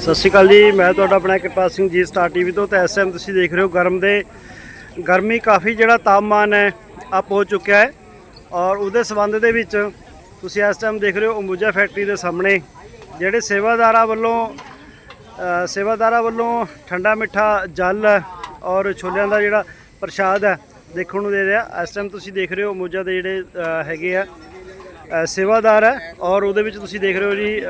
ਸਤਿ ਸ਼੍ਰੀ ਅਕਾਲ ਜੀ, ਮੈਂ ਤੁਹਾਡਾ ਆਪਣਾ ਕਿਰਪਾਲ ਸਿੰਘ ਜੀ ਸਟਾਰ ਟੀਵੀ ਤੋਂ ਤੇ ਇਸ ਟਾਈਮ ਤੁਸੀਂ ਦੇਖ ਰਹੇ ਹੋ ਗਰਮ ਦੇ। ਗਰਮੀ ਕਾਫੀ ਜਿਹੜਾ ਤਾਪਮਾਨ ਹੈ ਅਪ ਹੋ ਚੁੱਕਿਆ ਹੈ ਔਰ ਉਹਦੇ ਸਬੰਧ ਦੇ ਵਿੱਚ ਤੁਸੀਂ ਇਸ ਟਾਈਮ ਦੇਖ ਰਹੇ ਹੋ ਅੰਬੂਜਾ ਫੈਕਟਰੀ ਦੇ ਸਾਹਮਣੇ, ਜਿਹੜੇ ਸੇਵਾਦਾਰਾਂ ਵੱਲੋਂ ਸੇਵਾਦਾਰਾਂ ਵੱਲੋਂ ਠੰਡਾ ਮਿੱਠਾ ਜਲ ਔਰ ਛੋਲਿਆਂ ਦਾ ਜਿਹੜਾ ਪ੍ਰਸ਼ਾਦ ਹੈ, ਦੇਖਣ ਨੂੰ ਦੇ ਰਿਹਾ। ਇਸ ਟਾਈਮ ਤੁਸੀਂ ਦੇਖ ਰਹੇ ਹੋ ਅੰਬੂਜਾ ਦੇ ਜਿਹੜੇ ਹੈਗੇ ਆ ਸੇਵਾਦਾਰ ਹੈ ਔਰ ਉਹਦੇ ਵਿੱਚ ਤੁਸੀਂ ਦੇਖ ਰਹੇ ਹੋ ਜੀ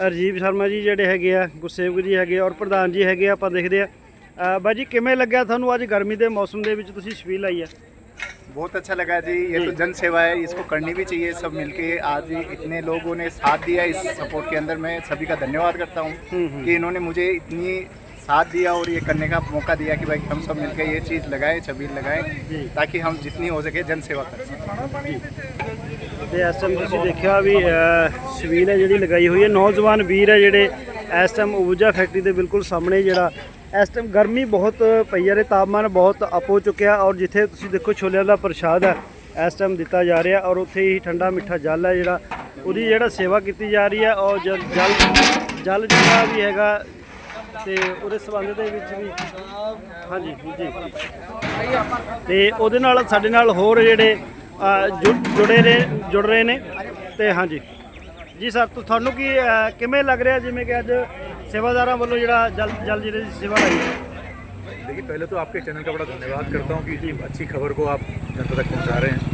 ਰਜੀਵ ਸ਼ਰਮਾ ਜੀ ਜਿਹੜੇ ਹੈਗੇ ਆ ਗੁਰਸੇਵਕ ਜੀ ਹੈਗੇ ਆ ਔਰ ਪ੍ਰਧਾਨ ਜੀ ਹੈਗੇ ਆ ਆਪਾਂ ਦੇਖਦੇ ਆ ਅ, ਬਾਈ ਜੀ ਕਿਵੇਂ ਲੱਗਿਆ ਤੁਹਾਨੂੰ ਅੱਜ ਗਰਮੀ ਦੇ ਮੌਸਮ ਦੇ ਵਿੱਚ ਤੁਸੀਂ ਛਬੀਲ ਲਾਈ ਆ बहुत अच्छा लगा जी ये तो जन सेवा है इसको करनी भी चाहिए सब मिलके आज इतने लोगों ने साथ दिया इस सपोर्ट के अंदर मैं सभी का धन्यवाद करता हूँ कि इन्होंने मुझे इतनी साथ दिया और ये करने का मौका दिया कि भाई हम सब मिलकर ये चीज़ लगाएं छबील लगाएं ताकि हम जितनी हो सके जन सेवा कर सकें ਤੇ ਇਸ ਟਾਈਮ ਤੁਸੀਂ ਦੇਖਿਆ ਵੀ ਸਵੀਲ ਹੈ ਜਿਹੜੀ ਲਗਾਈ ਹੋਈ ਹੈ। ਨੌਜਵਾਨ ਵੀਰ ਹੈ ਜਿਹੜੇ ਇਸ ਟਾਈਮ ਊਰਜਾ ਫੈਕਟਰੀ ਦੇ ਬਿਲਕੁਲ ਸਾਹਮਣੇ ਜਿਹੜਾ। ਇਸ ਟਾਈਮ ਗਰਮੀ ਬਹੁਤ ਪਈ ਹੈ ਤਾਪਮਾਨ ਬਹੁਤ ਅਪ ਹੋ ਚੁੱਕਿਆ ਔਰ ਜਿੱਥੇ ਤੁਸੀਂ ਦੇਖੋ ਛੋਲਿਆਂ ਦਾ ਪ੍ਰਸ਼ਾਦ ਹੈ, ਇਸ ਟਾਈਮ ਦਿੱਤਾ ਜਾ ਰਿਹਾ ਔਰ ਉੱਥੇ ਹੀ ਠੰਡਾ ਮਿੱਠਾ ਜਲ ਹੈ ਜਿਹੜਾ। ਉਹਦੀ ਜਿਹੜਾ ਸੇਵਾ ਕੀਤੀ ਜਾ ਰਹੀ ਹੈ ਔਰ ਜਲ ਜਲ ਜਲ ਜਿਹੜਾ ਵੀ ਹੈਗਾ ਤੇ ਉਹਦੇ ਸੰਬੰਧ ਦੇ ਵਿੱਚ ਵੀ ਹਾਂਜੀ, ਜੀ। ਤੇ ਉਹਦੇ ਨਾਲ, ਸਾਡੇ ਨਾਲ ਹੋਰ ਜਿਹੜੇ ਜੁੜ- ਜੁੜੇ ਨੇ ਜੁੜ ਰਹੇ ਨੇ ਤੇ ਹਾਂਜੀ ਜੀ ਸਰ ਤੁ- ਤੁਹਾਨੂੰ ਕੀ ਅ, ਕਿਵੇਂ ਲੱਗ ਰਿਹਾ ਜਿਵੇਂ ਕਿ ਅੱਜ ਸੇਵਾਦਾਰਾਂ ਵੱਲੋਂ ਜਿਹੜਾ ਜਲ ਜਲ ਜਿਹੜੇ ਦੀ ਸੇਵਾ ਲਈ ਹੈ देखिए पहले तो आपके चैनल का बड़ा धन्यवाद करता हूँ कि जी अच्छी खबर को आप जनता तक पहुँचा रहे हैं ये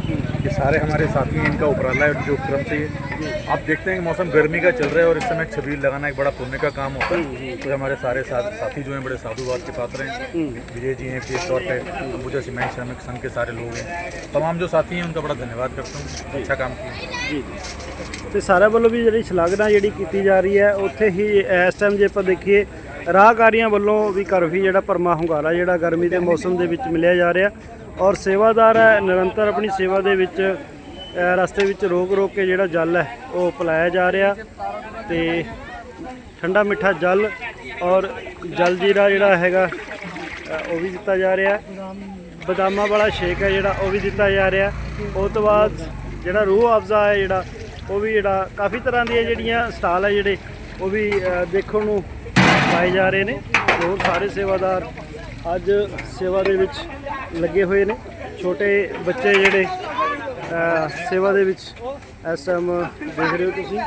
सारे हमारे साथी हैं इनका उपराला है जो क्रम से ये आप देखते हैं कि मौसम गर्मी का चल रहा है और इस समय छबील लगाना एक बड़ा पुण्य का काम होता है तो हमारे सारे साथ साथी जो हैं बड़े साधुवाद के पात्र हैं विजय जी हैं विशेष तौर पर अंबुजा सीमेंट श्रमिक संघ के सारे लोग हैं तमाम जो साथी हैं उनका बड़ा धन्यवाद करता हूँ अच्छा काम किया ਜੀ ਤੇ ਸਾਰਿਆਂ ਵੱਲੋਂ ਵੀ ਜਿਹੜੀ ਸ਼ਲਾਘਨਾ ਜਿਹੜੀ ਕੀਤੀ ਜਾ ਰਹੀ ਹੈ ਉੱਥੇ ਹੀ ਇਸ ਟਾਈਮ ਜੇ ਆਪਾਂ ਦੇਖੀਏ ਰਾਹਕਾਰੀਆਂ ਵੱਲੋਂ ਵੀ ਕਾਫੀ ਜਿਹੜਾ ਪਰਮਾ ਹੁੰਗਾਰਾ ਜਿਹੜਾ ਗਰਮੀ ਦੇ ਮੌਸਮ ਦੇ ਵਿੱਚ ਮਿਲਿਆ ਜਾ ਰਿਹਾ ਔਰ ਸੇਵਾਦਾਰ ਹੈ, ਨਿਰੰਤਰ ਆਪਣੀ ਸੇਵਾ ਦੇ ਵਿੱਚ ਰਸਤੇ ਵਿੱਚ ਰੋਕ ਰੋਕ ਕੇ ਜਿਹੜਾ ਜਲ ਹੈ, ਉਹ ਪਿਲਾਇਆ ਜਾ ਰਿਹਾ ਤੇ ਠੰਡਾ ਮਿੱਠਾ ਜਲ ਔਰ ਜਲ ਜੀਰਾ ਜਿਹੜਾ ਹੈਗਾ ਉਹ ਵੀ ਦਿੱਤਾ ਜਾ ਰਿਹਾ। ਬਦਾਮਾਂ ਵਾਲਾ ਸ਼ੇਕ ਹੈ ਜਿਹੜਾ, ਉਹ ਵੀ ਦਿੱਤਾ ਜਾ ਰਿਹਾ। ਉਸ ਤੋਂ ਬਾਅਦ ਜਿਹੜਾ ਰੂਹ ਅਫਜ਼ਾ ਹੈ ਜਿਹੜਾ, ਉਹ ਵੀ ਜਿਹੜਾ ਕਾਫੀ ਤਰ੍ਹਾਂ ਦੀਆਂ ਜਿਹੜੀਆਂ ਸਟਾਲ ਹੈ ਜਿਹੜੇ, ਉਹ ਵੀ ਦੇਖਣ ਨੂੰ ਪਾਏ ਜਾ ਰਹੇ ਨੇ ਹੋਰ ਸਾਰੇ ਸੇਵਾਦਾਰ ਅੱਜ ਸੇਵਾ ਦੇ ਵਿੱਚ ਲੱਗੇ ਹੋਏ ਨੇ। ਛੋਟੇ ਬੱਚੇ ਜਿਹੜੇ ਸੇਵਾ ਦੇ ਵਿੱਚ ਇਸ ਟਾਈਮ ਦੇਖ ਰਹੇ ਹੋ ਤੁਸੀਂ।